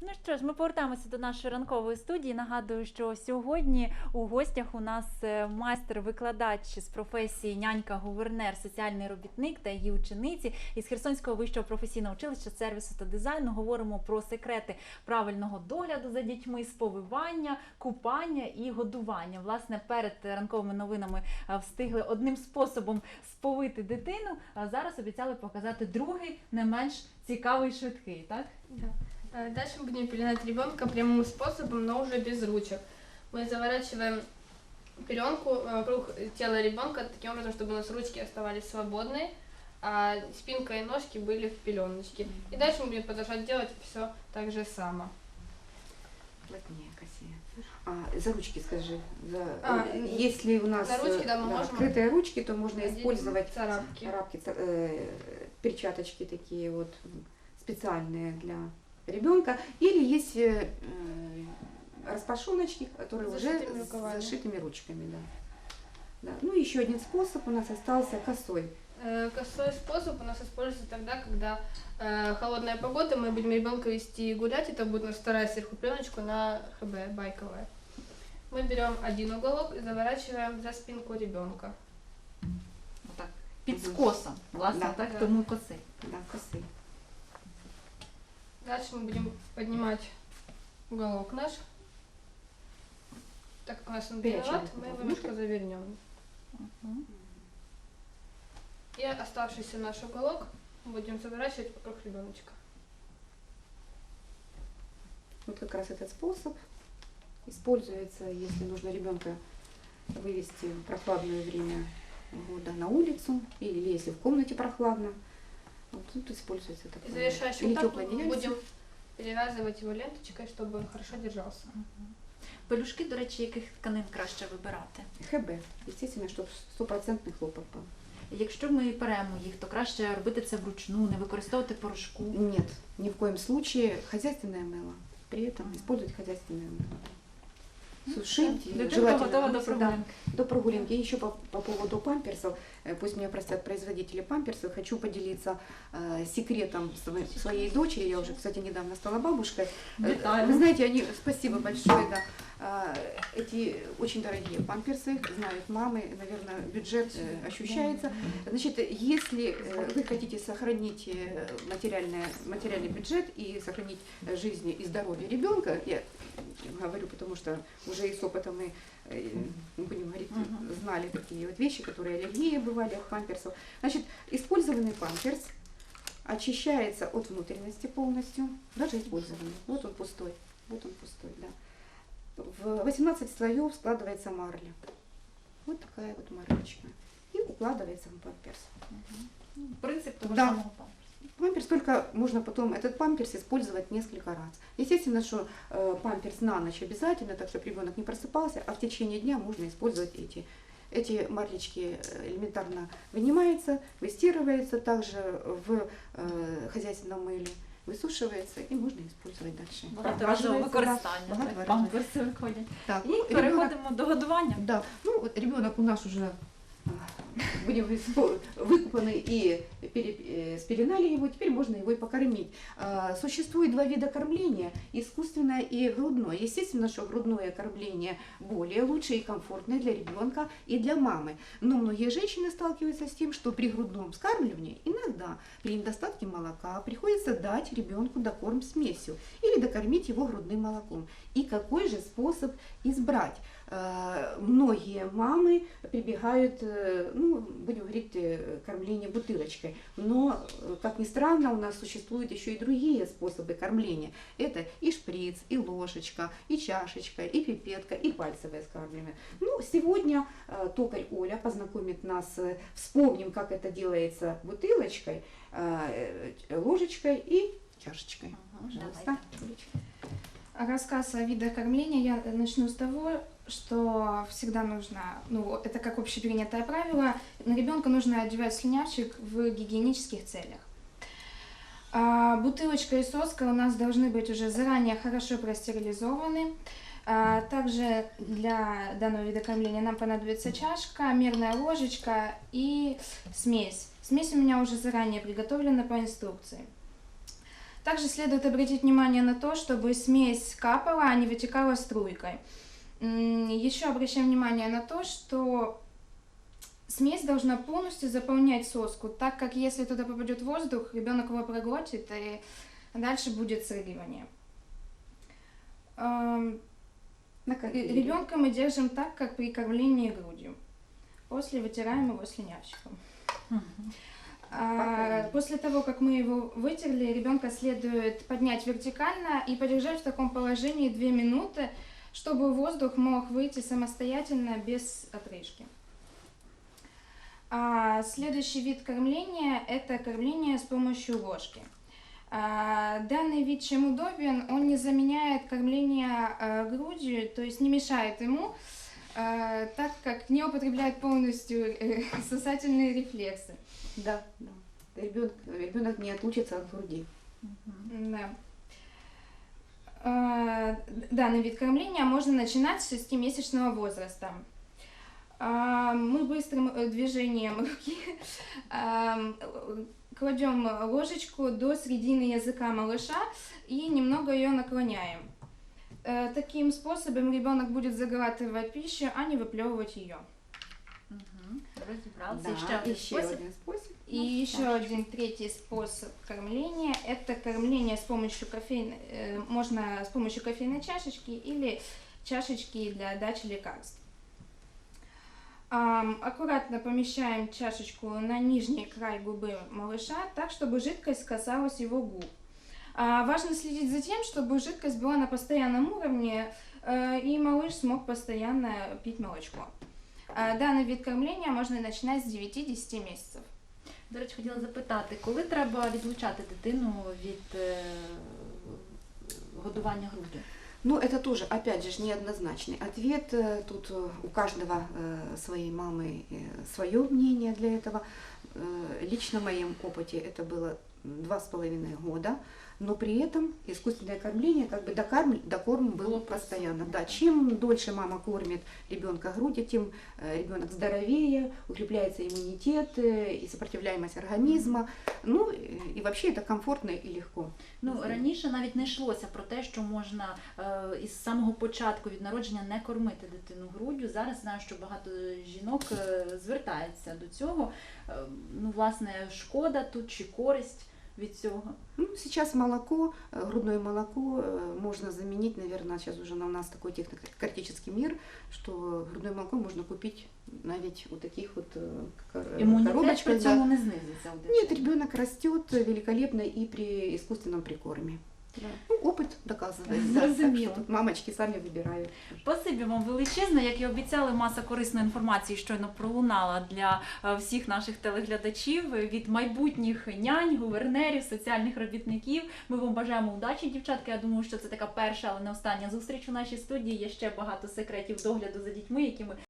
Ну що ж, ми повертаємося до нашої ранкової студії. Нагадую, що сьогодні у гостях у нас е, майстер-викладач з професії нянька-гувернер, соціальний робітник та її учениці із Херсонського вищого професійного училища сервісу та дизайну. Говоримо про секрети правильного догляду за дітьми, сповивання, купання і годування. Власне, перед ранковими новинами е, встигли одним способом сповити дитину. А зараз обіцяли показати другий, не менш цікавий, швидкий, так? Да. Э, Дальше мы будем пеленать ребенка прямым способом, но уже без ручек. Мы заворачиваем пеленку э, вокруг тела ребенка таким образом, чтобы у нас ручки оставались свободные, а спинка и ножки были в пеленочке. И дальше мы будем продолжать делать все так же само. Плотнее, косее. А, за ручки скажи. За, А, э, если у нас за ручки, да, мы можем открытые ручки, то можно использовать царапки. рабки, ца- э, перчаточки такие вот специальные для ребенка. Или есть э, э, распашоночки, которые С уже зашитыми с рукавами. зашитыми ручками. Да. Да. Ну, еще один способ у нас остался косой. Э, Косой способ у нас используется тогда, когда э, холодная погода, мы будем ребенка вести гулять, это будет у нас вторая сверху пленочку на ХБ байковая. Мы берем один уголок и заворачиваем за спинку ребенка. Отак. Під скосом, власне, Да. так Да. тому коси. Да, косые. Дальше мы будем поднимать уголок наш. Так как у нас он длинноват, мы его немножко завернем. И оставшийся наш уголок будем заворачивать вокруг ребеночка. Вот как раз этот способ используется, если нужно ребенка вывести в прохладное время года на улицу, или если в комнате прохладно. Вот тут используется И такое. завершающим Или этапом теплое мы одеяльце. будем перевязывать его ленточкой, чтобы он хорошо держался. Пелюшки, до речі, яких тканин краще вибирати? ХБ. Естественно, чтобы стопроцентный хлопок был. Якщо ми перемо їх, то краще робити це вручну, не використовувати порошку. Нет, ни в коем случае хозяйственное мыло. При этом использовать хозяйственное мыло. Сушить, Дитинка желательно готова до мыться, да. прогулянки. До прогулянки. И еще по, по поводу памперсов, э, пусть меня простят производители памперсов, хочу поделиться э, секретом сво- своей дочери. Я уже, кстати, недавно стала бабушкой. Э, Вітаю. Вы знаете, они, спасибо большое, да. А, Эти очень дорогие памперсы, знают мамы, наверное, бюджет э, ощущается. Значит, если э, вы хотите сохранить э, материальное, материальный бюджет и сохранить э, жизнь и здоровье ребенка, я говорю, потому что уже и с опытом мы, э, не будем говорить, Мгм. знали такие вот вещи, которые аллергии бывали от памперсов. Значит, использованный памперс очищается от внутренности полностью, даже использованный. Вот он пустой, вот он пустой, да. В 18 слоев складывается марля. Вот такая вот марлечка. И укладывается в памперс. Принцип того Да. самого памперсу. Памперс только можно потом этот памперс использовать несколько раз. Естественно, что э, памперс на ночь обязательно, так чтобы ребенок не просыпался, а в течение дня можно использовать эти. Эти марлечки э, элементарно вынимаются, выстирываются также в э, хозяйственном мыле, высушивается и можно использовать дальше. Багаторазове використання, да, багаторазове. памперси виходять. Так, І ну, ребенок- переходимо до годування. Да, ну вот ребенок у нас уже будем выкупанный и э, спеленали его, теперь можно его и покормить. А, Существует два вида кормления, искусственное и грудное. Естественно, что грудное кормление более лучше и комфортное для ребенка и для мамы. Но многие женщины сталкиваются с тем, что при грудном скармливании иногда при недостатке молока приходится дать ребенку докорм смесью или докормить его грудным молоком. И какой же способ избрать? Э, Многие мамы прибегают, э, ну, будем говорить, э, кормление бутылочкой. Но, как ни странно, у нас существуют еще и другие способы кормления. Это и шприц, и ложечка, и чашечка, и пипетка, и пальцевое скармливание. Ну, сегодня токарь Оля познакомит нас, вспомним, как это делается бутылочкой, ложечкой и чашечкой. Пожалуйста. А Рассказ о видах кормления я начну с того, что всегда нужно, ну, это как общепринятое правило, на ребенка нужно одевать слюнявчик в гигиенических целях. А, бутылочка и соска у нас должны быть уже заранее хорошо простерилизованы. А, также для данного вида кормления нам понадобится чашка, мерная ложечка и смесь. Смесь у меня уже заранее приготовлена по инструкции. Также следует обратить внимание на то, чтобы смесь капала, а не вытекала струйкой. Еще обращаем внимание на то, что смесь должна полностью заполнять соску, так как если туда попадет воздух, ребенок его проглотит, и дальше будет срыгивание. Эм, Ребенка мы держим так, как при кормлении грудью. После вытираем его слюнявчиком. А, после того, как мы его вытерли, ребенка следует поднять вертикально и подержать в таком положении 2 минуты, чтобы воздух мог выйти самостоятельно без отрыжки. А, следующий вид кормления – это кормление с помощью ложки. А, данный вид чем удобен, он не заменяет кормление а, грудью, то есть не мешает ему, так как не употребляет полностью э, сосательные рефлексы. Да, да. Ребенок, ребенок не отлучится от груди. Да. А, Данный вид кормления можно начинать с 6-месячного возраста. А, Мы быстрым э, движением руки э, кладем ложечку до середины языка малыша и немного ее наклоняем. Э, Таким способом ребенок будет заглатывать пищу, а не выплевывать ее Мгм. Розібралися. Да, І ще один еще спосіб. один способ. И Ну, еще чашечку. один третий способ кормления – это кормление с помощью кофейной, э, можно с помощью кофейной чашечки или чашечки для дачи лекарств. Ам, аккуратно помещаем чашечку на нижний край губы малыша, так, чтобы жидкость касалась его губ. А, важно следить за тем, чтобы жидкость была на постоянном уровне, э, и малыш смог постоянно пить молочко. А, данный вид кормления можно начинать с 9-10 месяцев. До речі, хотіла запитати, коли треба відлучати дитину від е, годування груддю? Ну, это тоже, опять же, ж, неоднозначный ответ. Э, Тут э, у каждого э, своей мамы свое мнение для этого. Э, Лично в моем опыте это было два с половиной года, но при этом искусственное кормление, как бы докорм, докорм был Было постоянно. Да, чем дольше мама кормит ребенка грудью, тем ребенок здоровее, укрепляется иммунитет э, и сопротивляемость организма. Ну и и вообще это комфортно и легко. Ну раніше навіть не йшлося про те, що можна е, із самого початку від народження не кормити дитину груддю. Зараз знаю, що багато жінок е, звертаються до цього. Е, ну, власне, шкода тут чи користь від цього. Ну, сейчас молоко, э, грудное молоко э, можно заменить, наверное, сейчас уже на у нас такой технократический мир, что грудное молоко можно купить навіть у таких вот э, кор- Імунітет коробочках. при да. цьому не знизиться у Нет, дитини. ребенок растет великолепно и при искусственном прикорме. Ну, опыт доказывает. да, так Зрозуміло. что тут мамочки сами выбирают. Спасибі вам величезне. Як і обіцяли, маса корисної інформації щойно пролунала для е, всіх наших телеглядачів від майбутніх нянь, гувернерів, соціальних робітників. Ми вам бажаємо удачі, дівчатки. Я думаю, що це така перша, але не остання зустріч у нашій студії. Є ще багато секретів догляду за дітьми, які ми